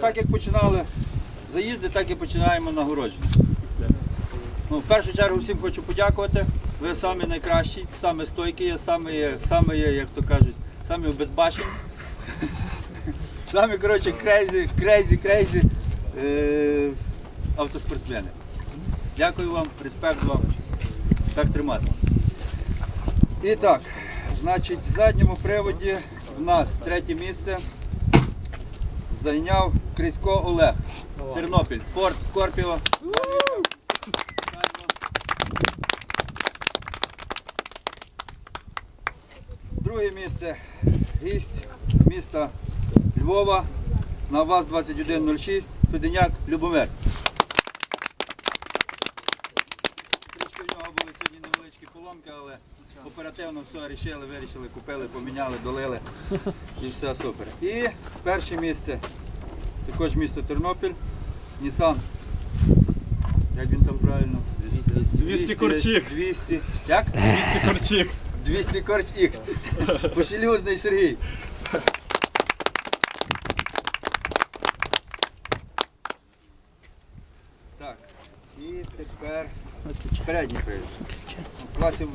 Так як починали заїзди, так і починаємо нагородження. Ну, в першу чергу всім хочу подякувати. Ви самі найкращі, самі стойкі, самі, самі, як то кажуть, самі обезбашені. Самі, коротше, крейзі, крейзі, крейзі е, автоспортсмени. Дякую вам, респект вам. Так тримати. І так, значить, в задньому приводі в нас третє місце зайняв Крисько Олег. Тернопіль. Форд Скорпіо. Друге місце гість з міста Львова на ВАЗ-2106 Феденяк Любомир. Трішки в нього були сьогодні невеличкі поломки, але оперативно все рішили, вирішили, купили, поміняли, долили і все супер. І перше місце, також місто Тернопіль, Нісан. Як він там правильно? 200 Корчікс. 200. Як? 200 Корчікс. 200 Корч Х. Пошелюзний Сергій. Так. І тепер передній привід. В класі